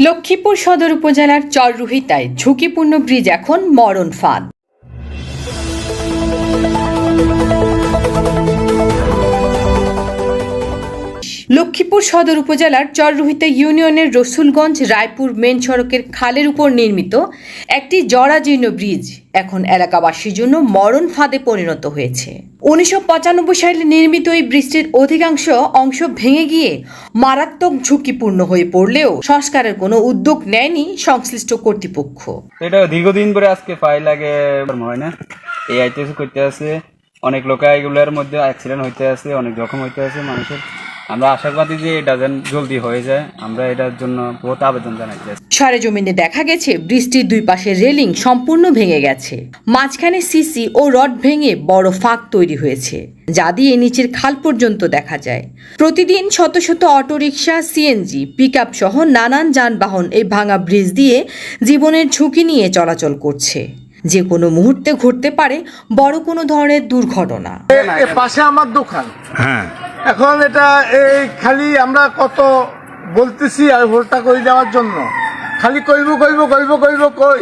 লক্ষ্মীপুর সদর উপজেলার চররুহিতায় ঝুঁকিপূর্ণ ব্রিজ এখন মরণ ফাঁদ। লক্ষ্মীপুর সদর উপজেলার চররুহিতা ইউনিয়নের রসুলগঞ্জ রায়পুর মেন সড়কের খালের উপর নির্মিত একটি জরাজীর্ণ ব্রিজ এখন এলাকাবাসীর জন্য মরণ ফাঁদে পরিণত হয়েছে। উনিশশো পঁচানব্বই সালে নির্মিত এই ব্রিজটির অধিকাংশ অংশ ভেঙে গিয়ে মারাত্মক ঝুঁকিপূর্ণ হয়ে পড়লেও সংস্কারের কোনো উদ্যোগ নেয়নি সংশ্লিষ্ট কর্তৃপক্ষ। এটা দীর্ঘদিন ধরে আজকে ফাইল লাগে হয় না। এই আইটিএস করতে আছে অনেক লোক এগুলোর মধ্যে অ্যাক্সিডেন্ট হইতে আছে অনেক জখম হইতে আছে মানুষের। আমরা আশাবাদী যে এটা যেন জলদি হয়ে যায়। আমরা এটার জন্য বহুত আবেদন জানাইতে আছি সরেজমিনে দেখা গেছে বৃষ্টির দুই পাশে রেলিং সম্পূর্ণ ভেঙে গেছে। মাঝখানে সিসি ও রড ভেঙে বড় ফাঁক তৈরি হয়েছে যা দিয়ে নিচের খাল পর্যন্ত দেখা যায়। প্রতিদিন শত শত অটোরিকশা সিএনজি পিকআপ সহ নানান যানবাহন এই ভাঙা ব্রিজ দিয়ে জীবনের ঝুঁকি নিয়ে চলাচল করছে। যে কোনো মুহূর্তে ঘটতে পারে বড় কোনো ধরনের দুর্ঘটনা। পাশে আমার দোকান। হ্যাঁ। এখন এটা এই খালি আমরা কত বলতেছি আর ভোটটা করে দেওয়ার জন্য। খালি কইব কইব কইব কইব, কই।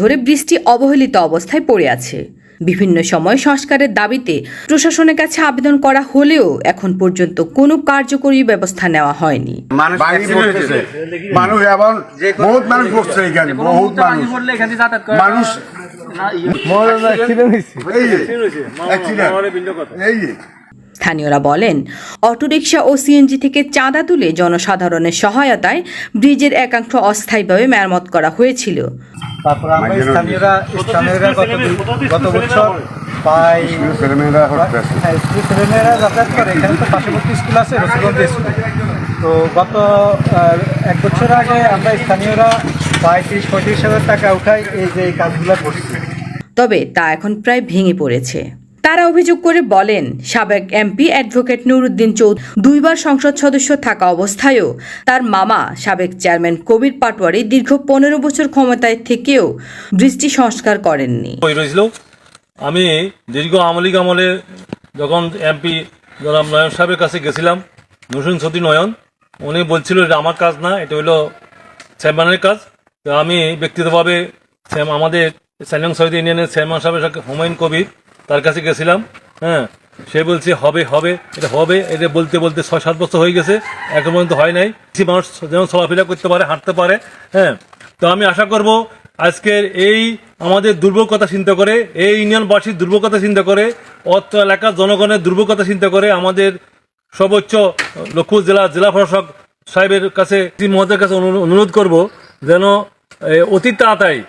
ধরে বৃষ্টি অবহেলিত অবস্থায় পড়ে আছে। বিভিন্ন সময় সংস্কারের দাবিতে প্রশাসনের কাছে আবেদন করা হলেও এখন পর্যন্ত কোনো কার্যকরী ব্যবস্থা নেওয়া হয়নি। মানুষ বহুত মানুষ এখানে বহুত মানুষ। মানুষ এই যে এই যে স্থানীয়রা বলেন অটোরিকশা ও সিএনজি থেকে চাঁদা তুলে জনসাধারণের সহায়তায় ব্রিজের একাংশ অস্থায়ীভাবে মেরামত করা হয়েছিল। তারপর আমরা। স্থানীয়রা স্থানীয়রা গত গত বছর প্রায় ছেলেমেয়েরা হ্যাঁ, স্কুল ছেলেমেয়েরা যাতায়াত করে। এখানে তো পার্শ্ববর্তী স্কুল আছে স্কুল। তো গত এক বছর আগে আমরা স্থানীয়রা প্রায় তিরিশ পঁয়ত্রিশ হাজার টাকা উঠাই এই যে এই কাজগুলো করছি। তবে তা এখন প্রায় ভেঙে পড়েছে। তারা অভিযোগ করে বলেন, সাবেক এমপি অ্যাডভোকেট নুরুদ্দিন চৌধুরী দুইবার সংসদ সদস্য থাকা অবস্থায়ও তার মামা, সাবেক চেয়ারম্যান কবির পাটোয়ারি দীর্ঘ পনেরো বছর ক্ষমতায় থেকেও দৃষ্টি সংস্কার করেননি। আমি দীর্ঘ আমলিক আমলে যখন এমপি জনাব নয়ন সাহেবের কাছে গেছিলাম নসুন সতী নয়ন, উনি বলছিল এটা আমার কাজ না, এটা হলো চেয়ারম্যানের কাজ। তো আমি ব্যক্তিগতভাবে আমাদের স্যালিং সৈয়দ ইউনিয়নের চেয়ারম্যান সাহেবের হুমায়ুন কবির তার কাছে গেছিলাম হ্যাঁ সে বলছে, হবে হবে, এটা হবে, এটা বলতে বলতে ছয়, সাত বছর হয়ে গেছে, এখন পর্যন্ত হয় নাই কিছু মানুষ যেমন চলাফেরা করতে পারে, হাঁটতে পারে হ্যাঁ তো আমি আশা করব আজকের এই আমাদের দুর্ভোগতা চিন্তা করে, এই ইউনিয়নবাসীর দুর্ভোগতা চিন্তা করে, অত্র এলাকার জনগণের দুর্ভোগতা চিন্তা করে, আমাদের সর্বোচ্চ লক্ষ্মীপুর জেলা জেলা প্রশাসক সাহেবের কাছে মহোদয়ের কাছে অনুরো- অনুরোধ করব যেন অতি তাড়াতাড়ি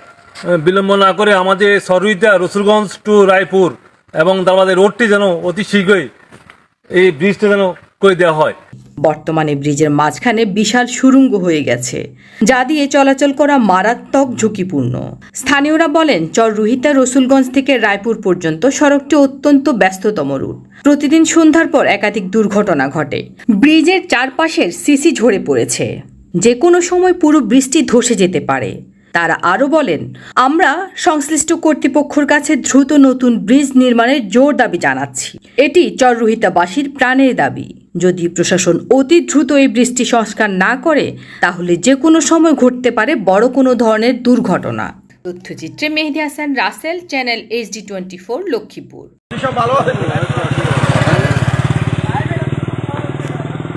বিলম্ব না করে আমাদের সরুইতা রসুলগঞ্জ টু রায়পুর এবং আমাদের রোডটি যেন অতি শীঘ্রই এই ব্রিজটা যেন করে দেওয়া হয়। বর্তমানে ব্রিজের মাঝখানে বিশাল সুড়ঙ্গ হয়ে গেছে, যা দিয়ে চলাচল করা মারাত্মক ঝুঁকিপূর্ণ। স্থানীয়রা বলেন চর রুহিতা রসুলগঞ্জ থেকে রায়পুর পর্যন্ত সড়কটি অত্যন্ত ব্যস্ততম রুট। প্রতিদিন সন্ধ্যার পর একাধিক দুর্ঘটনা ঘটে। ব্রিজের চারপাশের সিসি ঝরে পড়েছে। যে কোনো সময় পুরো বৃষ্টি ধসে যেতে পারে। তারা আরও বলেন আমরা সংশ্লিষ্ট কর্তৃপক্ষের কাছে দ্রুত নতুন ব্রিজ নির্মাণের জোর দাবি জানাচ্ছি। এটি চররোহিতাবাসীর প্রাণের দাবি। যদি প্রশাসন অতি দ্রুত এই বৃষ্টি সংস্কার না করে তাহলে যে কোনো সময় ঘটতে পারে বড় কোনো ধরনের দুর্ঘটনা। তথ্যচিত্রে Mehedi Hasan Rasel channel HD twenty four Lakshmipur.